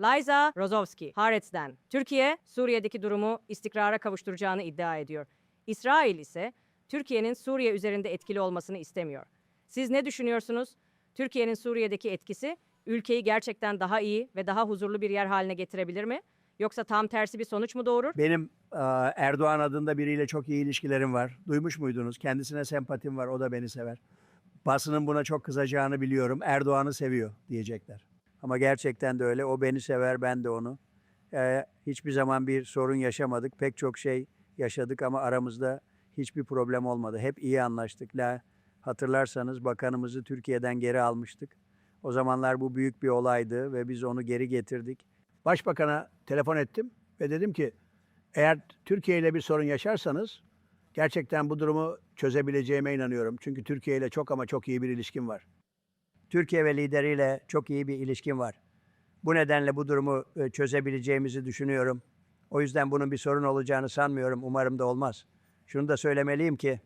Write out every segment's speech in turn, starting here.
Liza Rozovski, Haaretz'den. Türkiye, Suriye'deki durumu istikrara kavuşturacağını iddia ediyor. İsrail ise Türkiye'nin Suriye üzerinde etkili olmasını istemiyor. Siz ne düşünüyorsunuz? Türkiye'nin Suriye'deki etkisi ülkeyi gerçekten daha iyi ve daha huzurlu bir yer haline getirebilir mi? Yoksa tam tersi bir sonuç mu doğurur? Benim e, Erdoğan adında biriyle çok iyi ilişkilerim var. Duymuş muydunuz? Kendisine sempatim var. O da beni sever. Basının buna çok kızacağını biliyorum. Erdoğan'ı seviyor diyecekler. Ama gerçekten de öyle. O beni sever, ben de onu. E, hiçbir zaman bir sorun yaşamadık. Pek çok şey yaşadık ama aramızda hiçbir problem olmadı. Hep iyi anlaştık. La, hatırlarsanız bakanımızı Türkiye'den geri almıştık. O zamanlar bu büyük bir olaydı ve biz onu geri getirdik. Başbakan'a telefon ettim ve dedim ki eğer Türkiye ile bir sorun yaşarsanız gerçekten bu durumu çözebileceğime inanıyorum. Çünkü Türkiye ile çok ama çok iyi bir ilişkim var. Türkiye ve lideriyle çok iyi bir ilişkim var. Bu nedenle bu durumu e, çözebileceğimizi düşünüyorum. O yüzden bunun bir sorun olacağını sanmıyorum. Umarım da olmaz. Şunu da söylemeliyim ki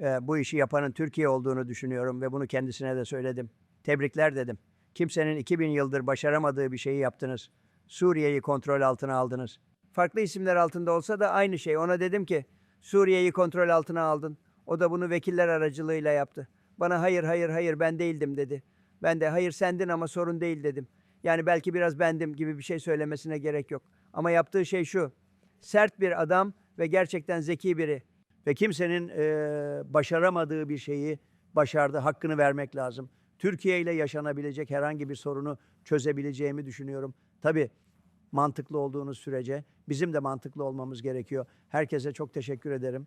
e, bu işi yapanın Türkiye olduğunu düşünüyorum ve bunu kendisine de söyledim. Tebrikler dedim. Kimsenin 2000 yıldır başaramadığı bir şeyi yaptınız. Suriye'yi kontrol altına aldınız. Farklı isimler altında olsa da aynı şey. Ona dedim ki Suriye'yi kontrol altına aldın. O da bunu vekiller aracılığıyla yaptı. Bana hayır hayır hayır ben değildim dedi. Ben de hayır sendin ama sorun değil dedim. Yani belki biraz bendim gibi bir şey söylemesine gerek yok. Ama yaptığı şey şu. Sert bir adam ve gerçekten zeki biri. Ve kimsenin eee, başaramadığı bir şeyi başardı. Hakkını vermek lazım. Türkiye ile yaşanabilecek herhangi bir sorunu çözebileceğimi düşünüyorum. Tabii mantıklı olduğunuz sürece bizim de mantıklı olmamız gerekiyor. Herkese çok teşekkür ederim.